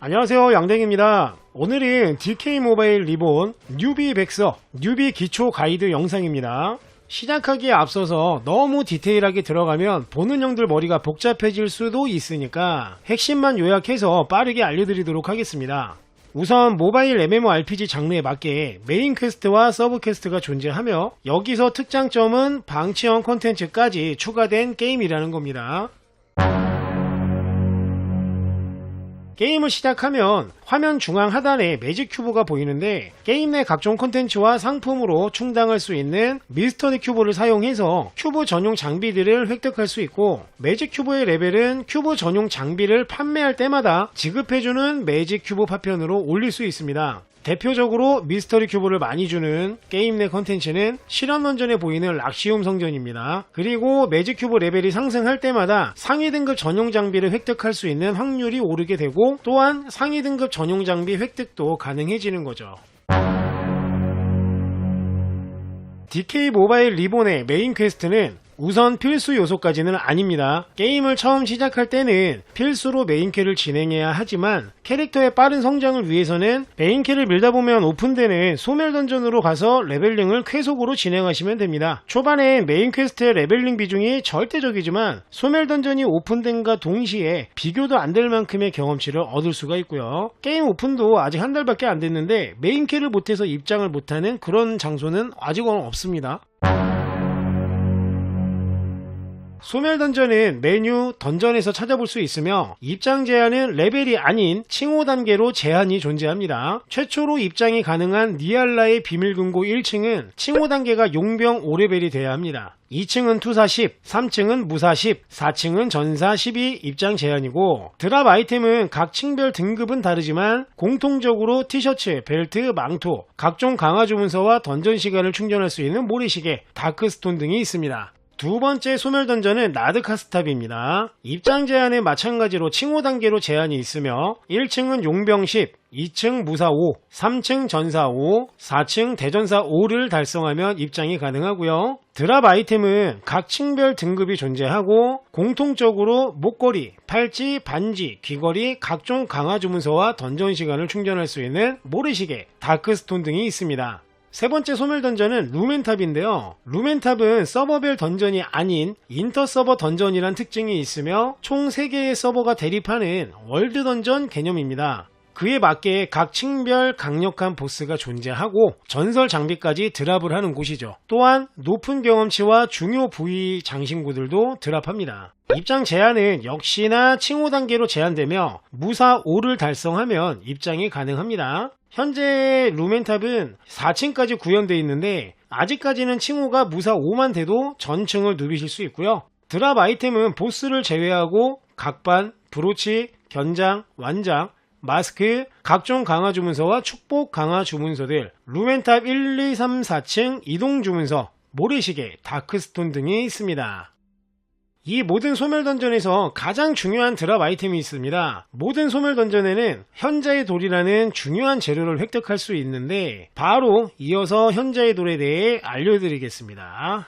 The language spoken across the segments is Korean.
안녕하세요 양댕입니다. 오늘은 DK 모바일 리본 뉴비 백서 뉴비 기초 가이드 영상입니다. 시작하기에 앞서서 너무 디테일하게 들어가면 보는 형들 머리가 복잡해질 수도 있으니까 핵심만 요약해서 빠르게 알려드리도록 하겠습니다. 우선 모바일 MMORPG 장르에 맞게 메인 퀘스트와 서브 퀘스트가 존재하며 여기서 특장점은 방치형 콘텐츠까지 추가된 게임이라는 겁니다. 게임을 시작하면 화면 중앙 하단에 매직 큐브가 보이는데 게임 내 각종 콘텐츠와 상품으로 충당할 수 있는 미스터리 큐브를 사용해서 큐브 전용 장비들을 획득할 수 있고 매직 큐브의 레벨은 큐브 전용 장비를 판매할 때마다 지급해주는 매직 큐브 파편으로 올릴 수 있습니다. 대표적으로 미스터리 큐브를 많이 주는 게임 내 컨텐츠는 실험 던전에 보이는 락시움 성전입니다. 그리고 매직 큐브 레벨이 상승할 때마다 상위 등급 전용 장비를 획득할 수 있는 확률이 오르게 되고 또한 상위 등급 전용 장비 획득도 가능해지는 거죠. DK 모바일 리본의 메인 퀘스트는 우선 필수 요소까지는 아닙니다. 게임을 처음 시작할 때는 필수로 메인캐를 진행해야 하지만 캐릭터의 빠른 성장을 위해서는 메인캐를 밀다 보면 오픈되는 소멸 던전으로 가서 레벨링을 쾌속으로 진행하시면 됩니다. 초반엔 메인 퀘스트의 레벨링 비중이 절대적이지만 소멸 던전이 오픈된과 동시에 비교도 안 될 만큼의 경험치를 얻을 수가 있고요. 게임 오픈도 아직 한 달밖에 안 됐는데 메인캐를 못해서 입장을 못하는 그런 장소는 아직은 없습니다. 소멸 던전은 메뉴 던전에서 찾아볼 수 있으며 입장 제한은 레벨이 아닌 칭호 단계로 제한이 존재합니다. 최초로 입장이 가능한 니알라의 비밀금고 1층은 칭호 단계가 용병 5레벨이 돼야 합니다. 2층은 투사 10, 3층은 무사 10, 4층은 전사 12 입장 제한이고 드랍 아이템은 각 층별 등급은 다르지만 공통적으로 티셔츠, 벨트, 망토, 각종 강화 주문서와 던전 시간을 충전할 수 있는 모래시계, 다크스톤 등이 있습니다. 두 번째 소멸 던전은 나드카스탑입니다. 입장 제한은 마찬가지로 칭호 단계로 제한이 있으며 1층은 용병 10, 2층 무사 5, 3층 전사 5, 4층 대전사 5를 달성하면 입장이 가능하고요. 드랍 아이템은 각 층별 등급이 존재하고 공통적으로 목걸이, 팔찌, 반지, 귀걸이, 각종 강화 주문서와 던전 시간을 충전할 수 있는 모래시계, 다크스톤 등이 있습니다. 세 번째 소멸 던전은 루멘탑인데요. 루멘탑은 서버별 던전이 아닌 인터 서버 던전이란 특징이 있으며 총 3개의 서버가 대립하는 월드 던전 개념입니다. 그에 맞게 각 층별 강력한 보스가 존재하고 전설 장비까지 드랍을 하는 곳이죠. 또한 높은 경험치와 중요 부위 장신구들도 드랍합니다. 입장 제한은 역시나 칭호 단계로 제한되며 무사 5를 달성하면 입장이 가능합니다. 현재 루멘탑은 4층까지 구현되어 있는데 아직까지는 칭호가 무사 5만 돼도 전층을 누비실 수 있고요. 드랍 아이템은 보스를 제외하고 각반, 브로치, 견장, 완장, 마스크, 각종 강화 주문서와 축복 강화 주문서들, 루멘탑 1, 2, 3, 4층 이동 주문서, 모래시계, 다크스톤 등이 있습니다. 이 모든 소멸 던전에서 가장 중요한 드랍 아이템이 있습니다. 모든 소멸 던전에는 현자의 돌이라는 중요한 재료를 획득할 수 있는데 바로 이어서 현자의 돌에 대해 알려드리겠습니다.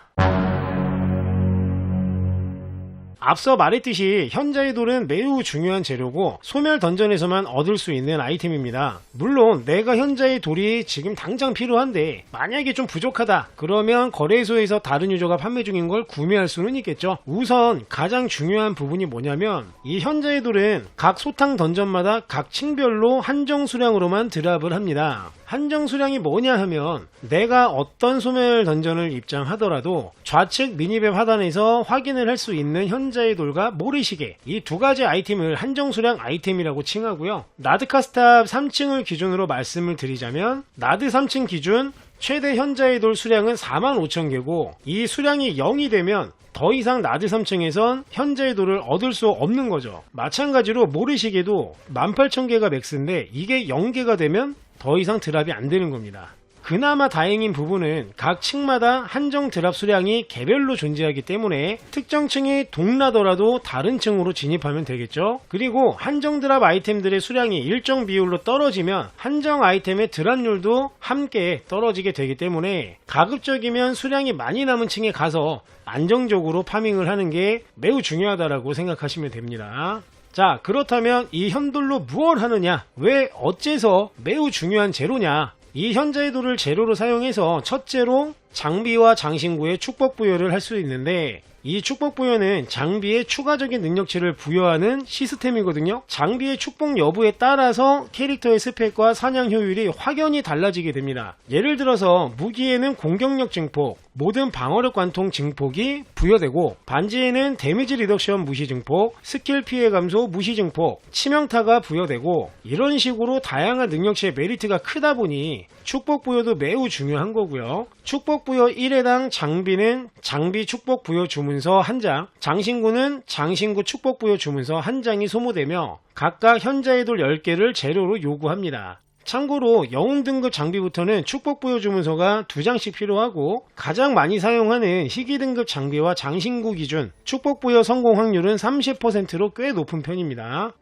앞서 말했듯이 현자의 돌은 매우 중요한 재료고 소멸 던전에서만 얻을 수 있는 아이템입니다. 물론 내가 현자의 돌이 지금 당장 필요한데 만약에 좀 부족하다 그러면 거래소에서 다른 유저가 판매 중인 걸 구매할 수는 있겠죠. 우선 가장 중요한 부분이 뭐냐면 이 현자의 돌은 각 소탕 던전마다 각 층별로 한정 수량으로만 드랍을 합니다. 한정 수량이 뭐냐 하면 내가 어떤 소멸 던전을 입장하더라도 좌측 미니맵 하단에서 확인을 할 수 있는 현 자의 돌과 모래시계 이 두 가지 아이템을 한정 수량 아이템이라고 칭하고요. 나드카스탑 3층을 기준으로 말씀을 드리자면 나드 3층 기준 최대 현자의 돌 수량은 4만 5천 개고 이 수량이 0이 되면 더 이상 나드 3층에선 현재의 돌을 얻을 수 없는 거죠. 마찬가지로 모래시계도 18,000개가 맥스인데 이게 0개가 되면 더 이상 드랍이 안 되는 겁니다. 그나마 다행인 부분은 각 층마다 한정 드랍 수량이 개별로 존재하기 때문에 특정 층이 동나더라도 다른 층으로 진입하면 되겠죠. 그리고 한정 드랍 아이템들의 수량이 일정 비율로 떨어지면 한정 아이템의 드랍률도 함께 떨어지게 되기 때문에 가급적이면 수량이 많이 남은 층에 가서 안정적으로 파밍을 하는 게 매우 중요하다라고 생각하시면 됩니다. 자, 그렇다면 이 현돌로 무엇 하느냐? 왜 어째서 매우 중요한 재료냐? 이 현자의 도를 재료로 사용해서 첫째로 장비와 장신구의 축복 부여를 할 수 있는데 이 축복 부여는 장비에 추가적인 능력치를 부여하는 시스템이거든요. 장비의 축복 여부에 따라서 캐릭터의 스펙과 사냥 효율이 확연히 달라지게 됩니다. 예를 들어서 무기에는 공격력 증폭, 모든 방어력 관통 증폭이 부여되고 반지에는 데미지 리덕션 무시 증폭, 스킬 피해 감소 무시 증폭, 치명타가 부여되고 이런 식으로 다양한 능력치의 메리트가 크다 보니 축복 부여도 매우 중요한 거고요. 축복 부여 1회당 장비는 장비 축복 부여 주문서 1장, 장신구는 장신구 축복 부여 주문서 1장이 소모되며 각각 현자의 돌 10개를 재료로 요구합니다. 참고로 영웅 등급 장비부터는 축복 부여 주문서가 2장씩 필요하고 가장 많이 사용하는 희귀 등급 장비와 장신구 기준 축복 부여 성공 확률은 30%로 꽤 높은 편입니다.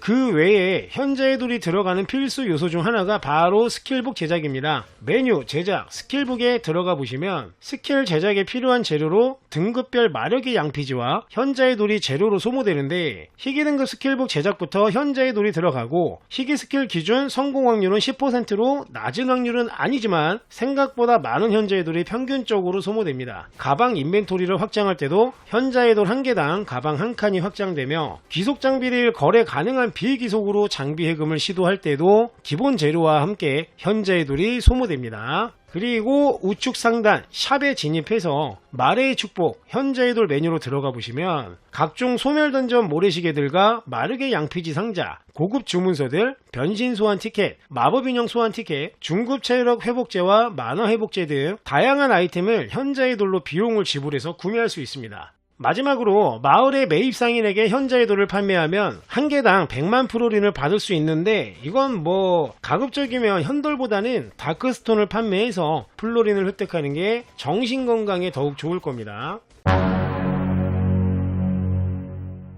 그 외에 현재의 돌이 들어가는 필수 요소 중 하나가 바로 스킬북 제작입니다. 메뉴, 제작, 스킬북에 들어가 보시면 스킬 제작에 필요한 재료로 등급별 마력의 양피지와 현자의 돌이 재료로 소모되는데 희귀 등급 스킬북 제작부터 현자의 돌이 들어가고 희귀 스킬 기준 성공 확률은 10%로 낮은 확률은 아니지만 생각보다 많은 현자의 돌이 평균적으로 소모됩니다. 가방 인벤토리를 확장할 때도 현자의 돌 한 개당 가방 한 칸이 확장되며 귀속 장비를 거래 가능한 비기속으로 장비 해금을 시도할 때도 기본 재료와 함께 현자의 돌이 소모됩니다. 그리고 우측 상단 샵에 진입해서 마레의 축복 현자의 돌 메뉴로 들어가 보시면 각종 소멸 던전 모래시계들과 마르게 양피지 상자 고급 주문서들 변신 소환 티켓 마법 인형 소환 티켓 중급 체력 회복제와 만화 회복제 등 다양한 아이템을 현자의 돌로 비용을 지불해서 구매할 수 있습니다. 마지막으로 마을의 매입 상인에게 현자의 돌을 판매하면 한 개당 100만 프로린을 받을 수 있는데 이건 뭐 가급적이면 현돌보다는 다크스톤을 판매해서 플로린을 획득하는 게 정신 건강에 더욱 좋을 겁니다.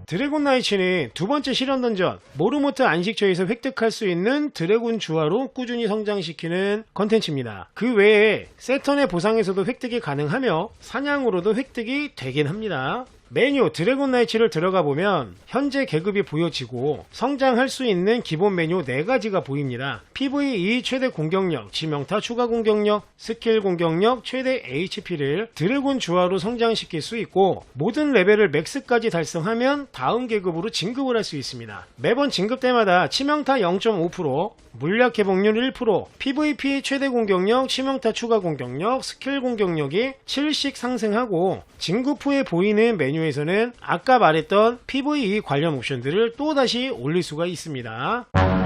드래곤 나이츠는 두 번째 실현 던전 모르모트 안식처에서 획득할 수 있는 드래곤 주화로 꾸준히 성장시키는 컨텐츠입니다. 그 외에 세턴의 보상에서도 획득이 가능하며 사냥으로도 획득이 되긴 합니다. 메뉴 드래곤 나이츠를 들어가 보면 현재 계급이 보여지고 성장할 수 있는 기본 메뉴 4가지가 보입니다. PVE 최대 공격력, 지명타 추가 공격력, 스킬 공격력, 최대 HP를 드래곤 주화로 성장시킬 수 있고 모든 레벨을 맥스까지 달성하면 다음 계급으로 진급을 할 수 있습니다. 매번 진급 때마다 치명타 0.5%, 물약 회복률 1%, PVP 최대 공격력, 치명타 추가 공격력, 스킬 공격력이 7씩 상승하고 진급 후에 보이는 메뉴 에서는 아까 말했던 PVE 관련 옵션들을 또다시 올릴 수가 있습니다.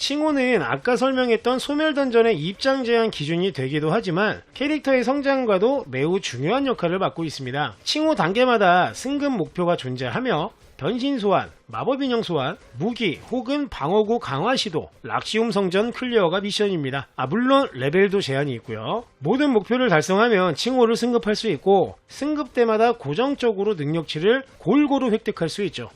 칭호는 아까 설명했던 소멸던전의 입장 제한 기준이 되기도 하지만 캐릭터의 성장과도 매우 중요한 역할을 맡고 있습니다. 칭호 단계마다 승급 목표가 존재하며 변신 소환, 마법 인형 소환, 무기 혹은 방어구 강화 시도, 락시움 성전 클리어가 미션입니다. 아 물론 레벨도 제한이 있고요. 모든 목표를 달성하면 칭호를 승급할 수 있고 승급 때마다 고정적으로 능력치를 골고루 획득할 수 있죠.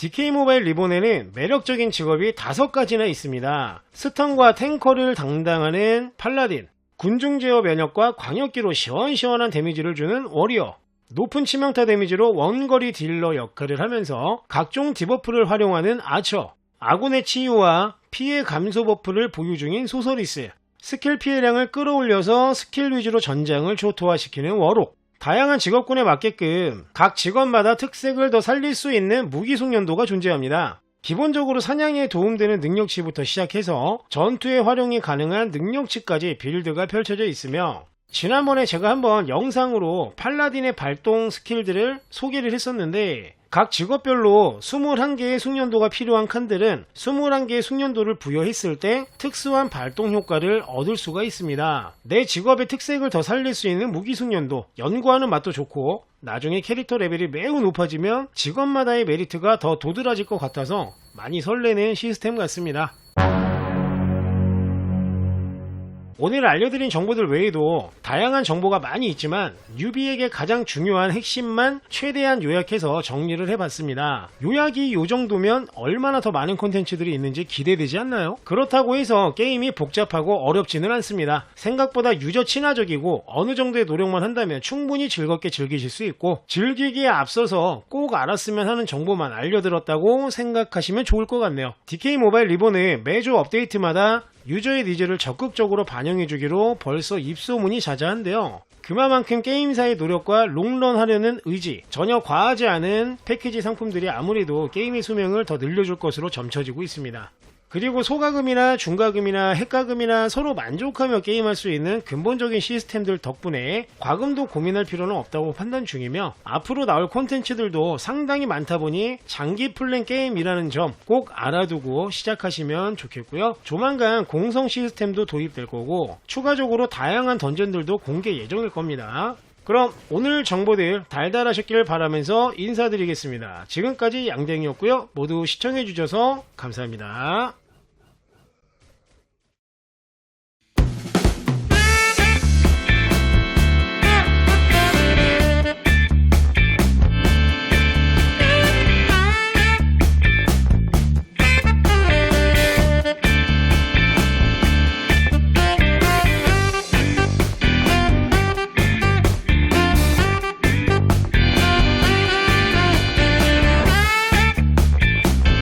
DK 모바일 리본에는 매력적인 직업이 다섯 가지나 있습니다. 스턴과 탱커를 담당하는 팔라딘, 군중 제어 면역과 광역기로 시원시원한 데미지를 주는 워리어, 높은 치명타 데미지로 원거리 딜러 역할을 하면서 각종 디버프를 활용하는 아처, 아군의 치유와 피해 감소 버프를 보유 중인 소서리스, 스킬 피해량을 끌어올려서 스킬 위주로 전장을 초토화시키는 워록, 다양한 직업군에 맞게끔 각 직업마다 특색을 더 살릴 수 있는 무기 숙련도가 존재합니다. 기본적으로 사냥에 도움되는 능력치부터 시작해서 전투에 활용이 가능한 능력치까지 빌드가 펼쳐져 있으며 지난번에 제가 한번 영상으로 팔라딘의 발동 스킬들을 소개를 했었는데 각 직업별로 21개의 숙련도가 필요한 칸들은 21개의 숙련도를 부여했을 때 특수한 발동 효과를 얻을 수가 있습니다. 내 직업의 특색을 더 살릴 수 있는 무기 숙련도, 연구하는 맛도 좋고 나중에 캐릭터 레벨이 매우 높아지면 직업마다의 메리트가 더 도드라질 것 같아서 많이 설레는 시스템 같습니다. 오늘 알려드린 정보들 외에도 다양한 정보가 많이 있지만 뉴비에게 가장 중요한 핵심만 최대한 요약해서 정리를 해봤습니다. 요약이 요 정도면 얼마나 더 많은 콘텐츠들이 있는지 기대되지 않나요? 그렇다고 해서 게임이 복잡하고 어렵지는 않습니다. 생각보다 유저 친화적이고 어느 정도의 노력만 한다면 충분히 즐겁게 즐기실 수 있고 즐기기에 앞서서 꼭 알았으면 하는 정보만 알려드렸다고 생각하시면 좋을 것 같네요. DK 모바일 리본은 매주 업데이트마다 유저의 니즈를 적극적으로 반영해주기로 벌써 입소문이 자자한데요. 그만큼 게임사의 노력과 롱런 하려는 의지, 전혀 과하지 않은 패키지 상품들이 아무래도 게임의 수명을 더 늘려줄 것으로 점쳐지고 있습니다. 그리고 소가금이나 중가금이나 핵가금이나 서로 만족하며 게임할 수 있는 근본적인 시스템들 덕분에 과금도 고민할 필요는 없다고 판단 중이며 앞으로 나올 콘텐츠들도 상당히 많다 보니 장기 플랜 게임이라는 점 꼭 알아두고 시작하시면 좋겠고요. 조만간 공성 시스템도 도입될 거고 추가적으로 다양한 던전들도 공개 예정일 겁니다. 그럼 오늘 정보들 달달하셨길 바라면서 인사드리겠습니다. 지금까지 양댕이었고요. 모두 시청해주셔서 감사합니다.